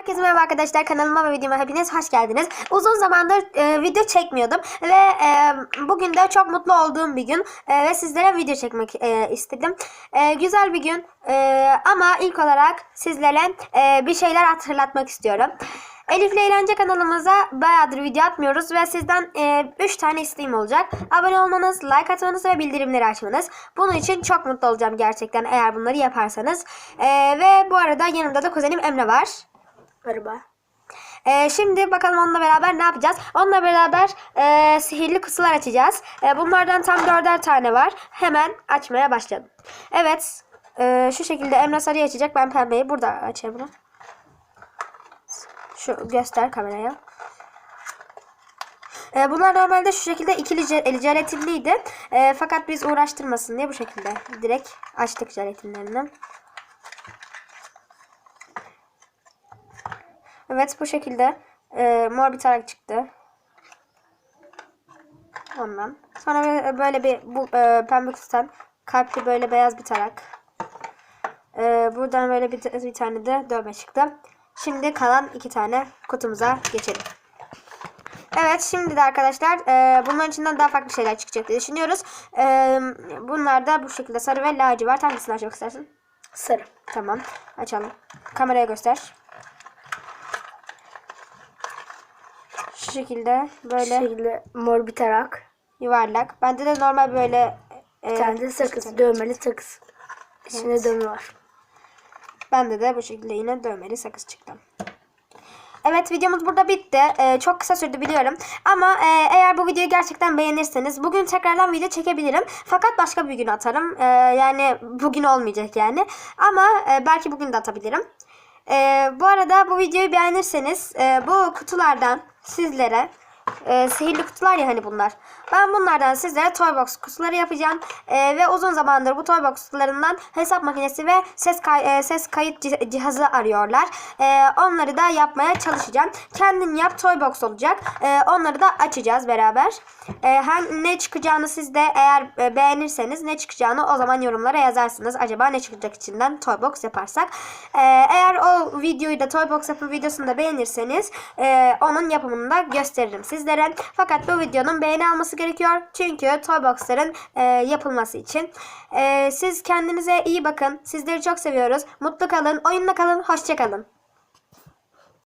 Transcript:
Herkese merhaba arkadaşlar kanalıma ve videoma hepiniz hoş geldiniz. Uzun zamandır e, video çekmiyordum ve e, bugün de çok mutlu olduğum bir gün e, ve sizlere video çekmek e, istedim. E, güzel bir gün e, ama ilk olarak sizlere e, bir şeyler hatırlatmak istiyorum. Elif ile Eğlence kanalımıza bayağıdır video atmıyoruz ve sizden 3 tane isteğim olacak. Abone olmanız, like atmanız ve bildirimleri açmanız. Bunun için çok mutlu olacağım gerçekten eğer bunları yaparsanız. E, ve bu arada yanımda da kuzenim Emre var. Merhaba. Ee, şimdi bakalım onunla beraber ne yapacağız? Onunla beraber e, sihirli kutular açacağız. E, bunlardan tam dörder tane var. Hemen açmaya başlayalım. Evet. e, şu şekilde Emre sarıyı açacak. Ben pembeyi burada açayım bunu. Şu göster kameraya. E, bunlar normalde şu şekilde ikili jelatinliydi. E, fakat biz uğraştırmasın diye bu şekilde direkt açtık jelatinlerini. Evet bu şekilde e, mor bir tarak çıktı. Ondan. Sonra böyle- böyle bir bu e, pembe kutudan kalpli böyle beyaz bir tarak. E, buradan böyle bir, bir tane de dövme çıktı. Şimdi kalan iki tane kutumuza geçelim. Evet şimdi de arkadaşlar e, bunların içinden daha farklı şeyler çıkacak diye düşünüyoruz. E, bunlar da bu şekilde sarı ve lacivert. Hangisini açmak istersin? Sarı. Tamam açalım. Kameraya göster. Şu şekilde böyle Bu şekilde mor bir tarak. yuvarlak. Bende de normal böyle e, Bir tane de sakız. Dövmeli sakız. İçinde dövme var. Bende de bu şekilde yine dövmeli sakız çıktı. Evet videomuz burada bitti. Ee, çok kısa sürdü biliyorum. Ama e, eğer bu videoyu gerçekten beğenirseniz bugün tekrardan video çekebilirim. Fakat başka bir gün atarım. Ee, yani bugün olmayacak yani. Ama e, belki bugün de atabilirim. Ee, bu arada bu videoyu beğenirseniz e, bu kutulardan sizlere e, sihirli kutular ya hani bunlar. Ben bunlardan sizlere Toybox kutuları yapacağım. E, ve uzun zamandır bu Toybox kutularından hesap makinesi ve ses kay- e, ses kayıt cih- cihazı arıyorlar. E, onları da yapmaya çalışacağım. Kendin yap Toybox olacak. E, onları da açacağız beraber. E, hem ne çıkacağını siz de eğer e, beğenirseniz ne çıkacağını o zaman yorumlara yazarsınız. Acaba ne çıkacak içinden Toybox yaparsak. E, eğer o videoyu da Toybox yapım videosunu da beğenirseniz e, onun yapımını da gösteririm sizlere. Fakat bu videonun beğeni alması gerekiyor. Çünkü Toybox'ların e, yapılması için. E, siz kendinize iyi bakın. Sizleri çok seviyoruz. Mutlu kalın, oyunla kalın, hoşça kalın.